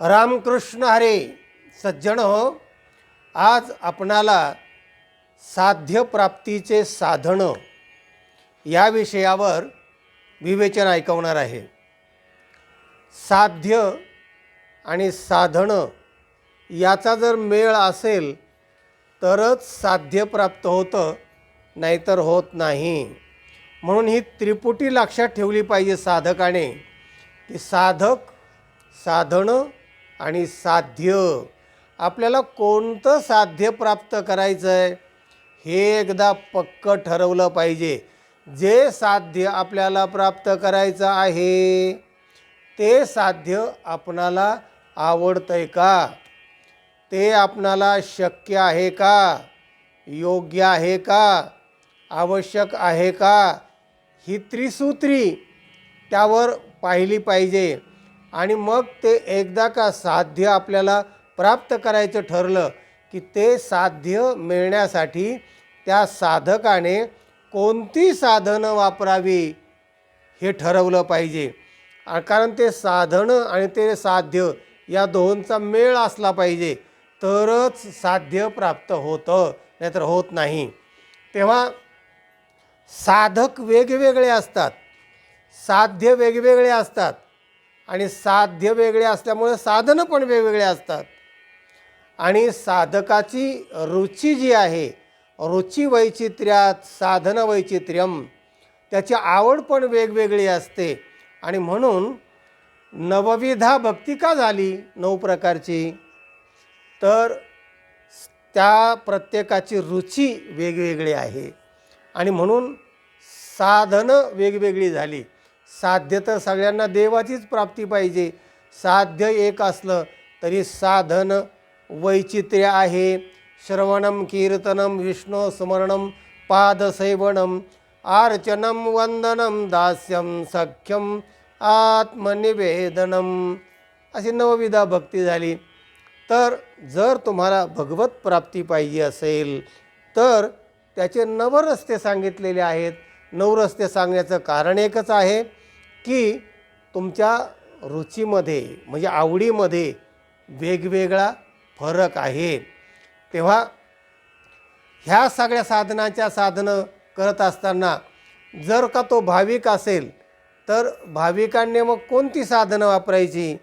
रामकृष्ण हरे सज्जन हो. आज आपणाला साध्यप्राप्तीचे साधनं या विषयावर विवेचन ऐकवणार आहे. साध्य आणि साधनं याचा जर मेळ असेल तरच साध्य प्राप्त होतं नाहीतर होत नाही. म्हणून ही त्रिपुटी लक्षात ठेवली पाहिजे साधकाने की साधक साधनं आणि साध्य. आपल्याला कोणतं साध्य प्राप्त करायचं आहे हे एकदा पक्क ठरवलं पाहिजे. जे साध्य आपल्याला प्राप्त करायचं आहे ते साध्य आपणाला आवडतं आहे का? ते आपणाला शक्य आहे का? योग्य आहे का? आवश्यक आहे का? ही त्रिसूत्री त्यावर पाहिली पाहिजे. आणि मग ते एकदा का साध्य आपल्याला प्राप्त करायचं ठरलं की ते साध्य मिळण्यासाठी त्या साधकाने कोणती साधनं वापरावी हे ठरवलं पाहिजे. कारण ते साधनं आणि ते साध्य या दोनचा मेळ असला पाहिजे तरच साध्य प्राप्त होतं नाहीतर होत नाही. तेव्हा साधक वेगवेगळे असतात साध्य वेगवेगळे असतात आणि साध्य वेगळे असल्यामुळे साधनं पण वेगवेगळे असतात. आणि साधकाची रुची जी आहे रुची वैचित्र्यात साधन वैचित्र्यम त्याची आवड पण वेगवेगळी असते. आणि म्हणून नवविधा भक्ती का झाली नऊ प्रकारची? तर त्या प्रत्येकाची रुची वेगवेगळी आहे. आणि म्हणून साधनं वेगवेगळी झाली. साध्य तर सगळ्यांना देवाचीच प्राप्ती पाहिजे. साध्य एक असलं तरी साधन वैचित्र्य आहे. श्रवणम कीर्तनम विष्णू स्मरणम पादसेवनम आर्चनम वंदनम दास्यम सख्यम आत्मनिवेदनम अशी नवविधा भक्ती झाली. तर जर तुम्हाला भगवत प्राप्ती पाहिजे असेल तर त्याचे नवरस्ते सांगितलेले आहेत. नवरस्ते सांगण्याचं कारण एकच आहे. की तुमच्या रुचीमध्ये म्हणजे आवडीमध्ये वेगवेगळा फरक आहे. तेव्हा ह्या सगळ्या साधनाच्या साधनं करत असताना जर का तो भाविक असेल तर भाविकांनी मग कोणती साधनं वापरायची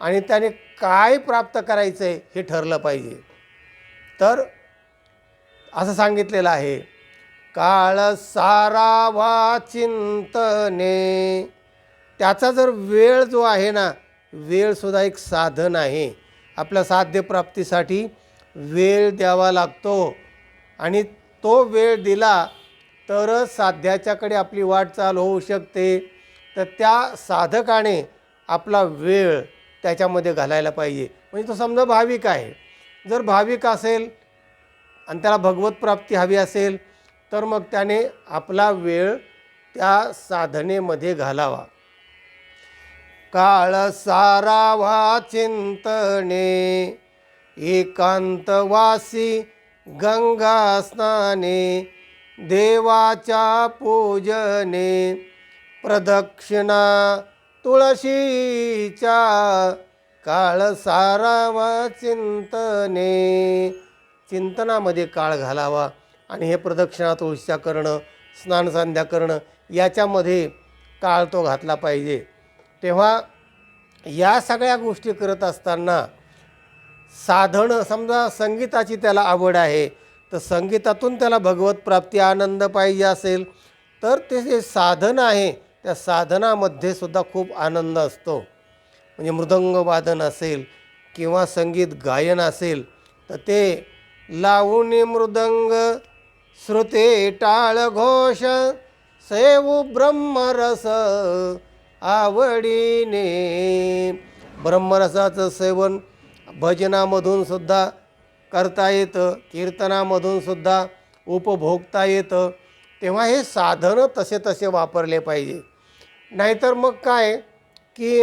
आणि त्याने काय प्राप्त करायचं आहे हे ठरलं पाहिजे. तर असं सांगितलेलं आहे. काळ सारावा चिंतने. त्याचा जर वेळ जो आहे ना वेळसुद्धा एक साधन आहे. आपल्या साध्यप्राप्तीसाठी वेळ द्यावा लागतो. आणि तो वेळ दिला तरच साध्याच्याकडे आपली वाटचाल होऊ शकते. तर त्या साधकाने आपला वेळ त्याच्यामध्ये घालायला पाहिजे. म्हणजे तो समजा भाविक आहे. जर भाविक असेल आणि त्याला भगवत प्राप्ती हवी असेल तर मग त्याने आपला वेळ त्या साधनेमध्ये घालावा. काळ सारावा चिंतने एकांतवासी गंगा स्नाने देवाच्या पूजने प्रदक्षिणा तुळशीच्या काळ सारावा चिंतने. चिंतनामध्ये काळ घालावा. आणि हे प्रदक्षिणा तुळशीच्या करणं स्नानसंध्या करणं याच्यामध्ये काळ तो घातला पाहिजे. तेव्हा या सगळ्या गोष्टी करत असताना साधनं समजा संगीताची त्याला आवड आहे तर संगीतातून त्याला भगवत प्राप्ती आनंद पाहिजे असेल तर ते जे साधन आहे त्या साधनामध्ये सुद्धा खूप आनंद असतो. म्हणजे मृदंगवादन असेल किंवा संगीत गायन असेल तर ते लावून मृदंग श्रुते टाळ घोष सेवू ब्रह्मरस आवडीने. ब्रह्मरसाचं सेवन भजनामधून सुद्धा करता येतं कीर्तनामधून सुद्धा उपभोगता येतं. तेव्हा हे साधनं तसे तसे वापरले पाहिजे. नाहीतर मग काय? की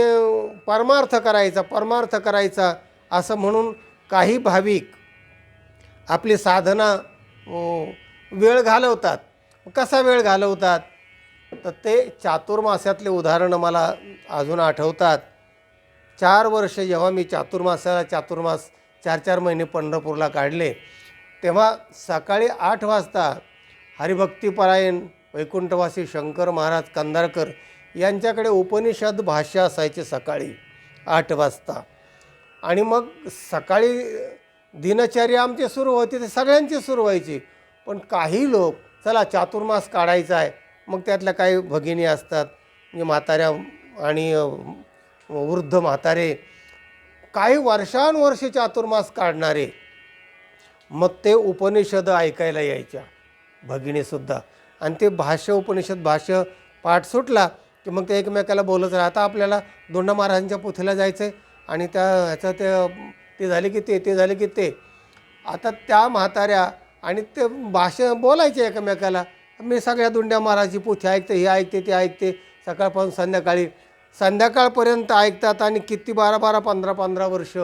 परमार्थ करायचा परमार्थ करायचा असं म्हणून काही भाविक आपली साधना वेळ घालवतात. कसा वेळ घालवतात? तर ते चातुर्मास्यातले उदाहरणं मला अजून आठवतात. चार वर्ष जेव्हा मी चातुर्मासाला चातुर्मास चार चार महिने पंढरपूरला काढले तेव्हा सकाळी आठ वाजता हरिभक्तीपरायण वैकुंठवासी शंकर महाराज कंदारकर यांच्याकडे उपनिषद भाष्य असायचे सकाळी आठ वाजता. आणि मग सकाळी दिनचर्या आमची सुरू होती ते सगळ्यांची सुरू व्हायची. पण काही लोक चला चातुर्मास काढायचा आहे मग त्यातल्या काही भगिनी असतात म्हणजे म्हाताऱ्या आणि वृद्ध म्हातारे काही वर्षानुवर्षे चातुर्मास काढणारे मग ते उपनिषद ऐकायला यायच्या भगिनीसुद्धा. आणि ते भाष्य उपनिषद भाष्य पाठ सुटला की मग ते एकमेकाला बोलत राहा आता आपल्याला दोंडा महाराजांच्या पुथीला जायचं आहे आणि त्या ह्याचं ते ते झाले की ते ते झाले की ते. आता त्या म्हाताऱ्या आणि ते भाषा बोलायचे एकमेकाला. मी सगळ्या दुंड्या महाराजची पोथी ऐकते हे ऐकते ते ऐकते. सकाळपासून संध्याकाळी संध्याकाळपर्यंत ऐकतात आणि किती बारा बारा पंधरा पंधरा वर्ष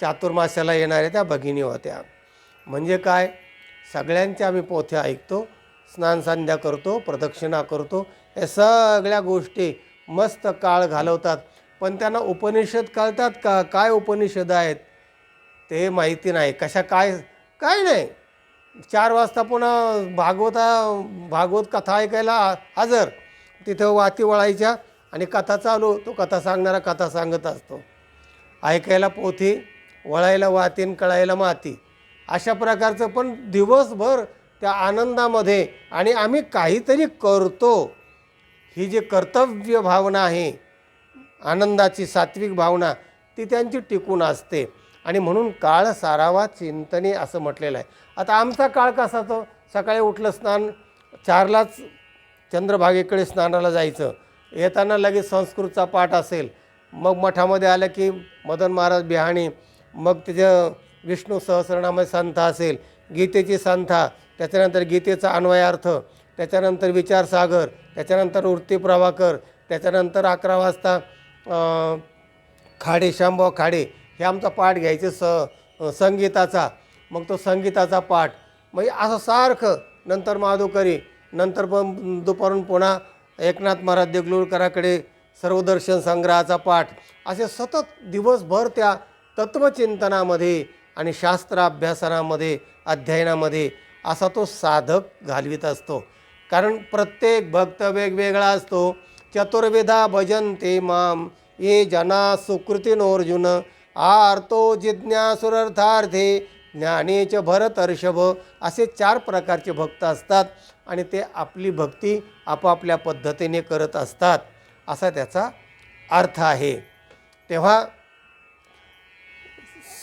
चातुर्मासाला येणाऱ्या त्या भगिनी होत्या. म्हणजे काय? सगळ्यांच्या आम्ही पोथ्या ऐकतो स्नान संध्या करतो प्रदक्षिणा करतो. या सगळ्या गोष्टी मस्त काळ घालवतात. पण त्यांना उपनिषद कळतात का? काय उपनिषद आहेत? ते माहिती नाही. कशा काय? काय नाही. चार वाजता पुन्हा भागवता भागवत कथा ऐकायला हजर. तिथं वाती वळायच्या आणि कथा चालू. तो कथा सांगणारा कथा सांगत असतो. ऐकायला पोथी वळायला वातीन कळायला माती. अशा प्रकारचं पण दिवसभर त्या आनंदामध्ये आणि आम्ही काहीतरी करतो. ही जी कर्तव्य भावना आहे आनंदाची सात्विक भावना ती त्यांची टिकून असते. आणि म्हणून काळ सारावा चिंतने असं म्हटलेलं आहे. आता आमचा काळ कसा तो? सकाळी उठलं स्नान चारलाच चंद्रभागेकडे स्नानाला जायचं. येताना लगेच संस्कृतचा पाठ असेल. मग मठामध्ये आलं की मदन महाराज बिहाणी मग तिचं विष्णू सहस्रनामाची संथा असेल गीतेची संथा त्याच्यानंतर गीतेचा अन्वयार्थ त्याच्यानंतर विचारसागर त्याच्यानंतर वृत्ती प्रभाकर त्याच्यानंतर अकरा वाजता खाडे शांबा खाडे हे आमचा पाठ घ्यायचे स संगीताचा. मग तो संगीताचा पाठ. म्हणजे असं सारखं नंतर माधुकरी नंतर पण दुपारून पुन्हा एकनाथ महाराज देगलूरकराकडे सर्वदर्शन संग्रहाचा पाठ. असे सतत दिवसभर त्या तत्त्वचिंतनामध्ये आणि शास्त्र अभ्यासनामध्ये अध्ययनामध्ये असा तो साधक घालवीत असतो. कारण प्रत्येक भक्त वेगवेगळा असतो. चतुर्विधा भजन ते माम ये जना सुकृतीनोर्जुन आर्तो जिज्ञासुरर्थार्थे ज्ञानेच भरतर्षभ असे चार प्रकारचे भक्त असतात आणि ते आपली भक्ती आपापल्या पद्धतीने करत असतात. असा त्याचा अर्थ आहे. तेव्हा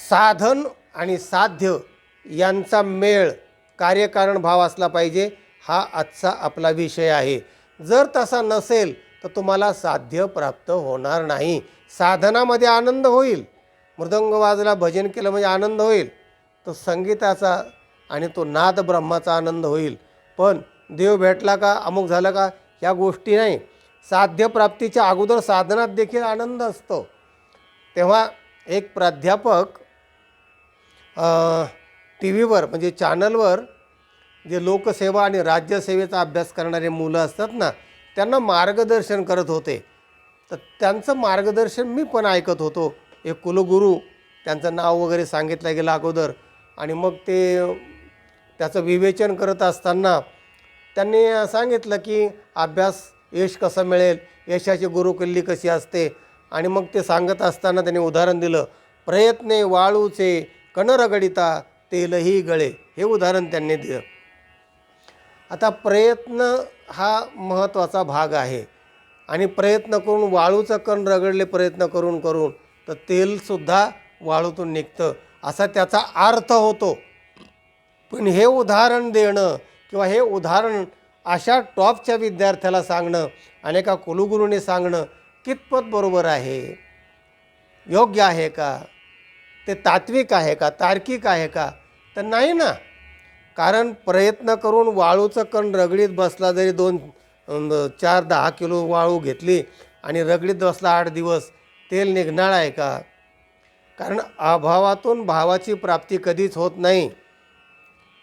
साधन आणि साध्य यांचा मेळ कार्यकारण भाव असला पाहिजे हा आजचा आपला विषय आहे. जर तसा नसेल तर तुम्हाला साध्य प्राप्त होणार नाही. साधनामध्ये आनंद होईल. मृदंग वाजला भजन केलं म्हणजे आनंद होईल. तो संगीताचा आणि तो नाद ब्रह्माचा आनंद होईल. पण देव भेटला का अमुक झालं का या गोष्टी नाही. साध्यप्राप्तीच्या अगोदर साधनात देखील आनंद असतो. तेव्हा एक प्राध्यापक टी व्हीवर म्हणजे चॅनलवर जे लोकसेवा आणि राज्यसेवेचा अभ्यास करणारे मुलं असतात ना त्यांना मार्गदर्शन करत होते. तर त्यांचं मार्गदर्शन मी पण ऐकत होतो. एक कुलगुरू त्यांचं नाव वगैरे सांगितलं गेलं अगोदर. आणि मग ते त्याचं विवेचन करत असताना त्यांनी सांगितलं की अभ्यास यश कसं मिळेल? यशाची गुरुकिल्ली कशी असते? आणि मग ते सांगत असताना त्यांनी उदाहरण दिलं प्रयत्ने वाळूचे कणरगडिता तेलही गळे. हे उदाहरण त्यांनी दिलं. आता प्रयत्न हा महत्त्वाचा भाग आहे. आणि प्रयत्न करून वाळूचं कण रगडले प्रयत्न करून करून तर तेलसुद्धा वाळूतून निघतं. असा त्याचा अर्थ होतो. पण हे उदाहरण देणं किंवा हे उदाहरण अशा टॉपच्या विद्यार्थ्याला सांगणं आणि एका कुलगुरूने सांगणं कितपत बरोबर आहे? योग्य आहे का? ते तात्विक आहे का? तार्किक आहे का? तर नाही ना. कारण प्रयत्न करून वाळूचं कण रगडीत बसला जरी दोन चार दहा किलो वाळू घेतली आणि रगडीत बसला आठ दिवस तेल निघणार आहे का? कारण अभावातून भावाची प्राप्ती कधीच होत नाही.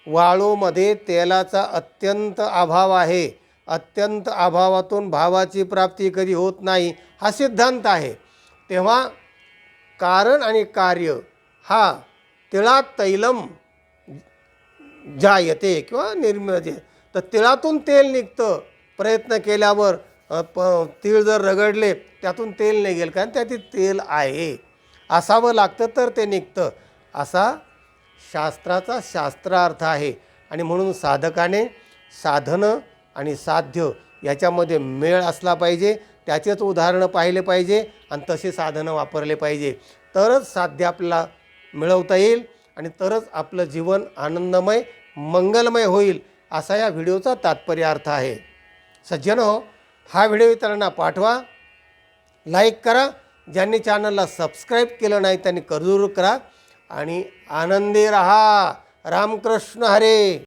वाळूमध्ये तेलाचा अत्यंत अभाव आहे. अत्यंत अभावातून भावाची प्राप्ती कधी होत नाही हा सिद्धांत आहे. तेव्हा कारण आणि कार्य हा तिळात तैलम जायते किंवा निर्मजे तर तिळातून तेल निघतं. प्रयत्न केल्यावर प तीळ जर रगडले त्यातून तेल निघेल कारण त्यातील तेल आहे. असावं लागतं तर ते निघतं. असा शास्त्राचा शास्त्रार्थ आहे. आणि म्हणून साधकाने साधनं आणि साध्य याच्यामध्ये मेळ असला पाहिजे. त्याचेच उदाहरणं पाहिले पाहिजे आणि तसे साधनं वापरले पाहिजे. तरच साध्य आपल्याला मिळवता येईल आणि तरच आपलं जीवन आनंदमय मंगलमय होईल असा या व्हिडिओचा तात्पर्य अर्थ आहे. सज्जन हो हा व्हिडिओ इतरांना पाठवा लाईक करा ज्यांनी चॅनलला सबस्क्राईब केलं नाही त्यांनी जरूर करा आणि आनंदी रहा. रामकृष्ण हरे.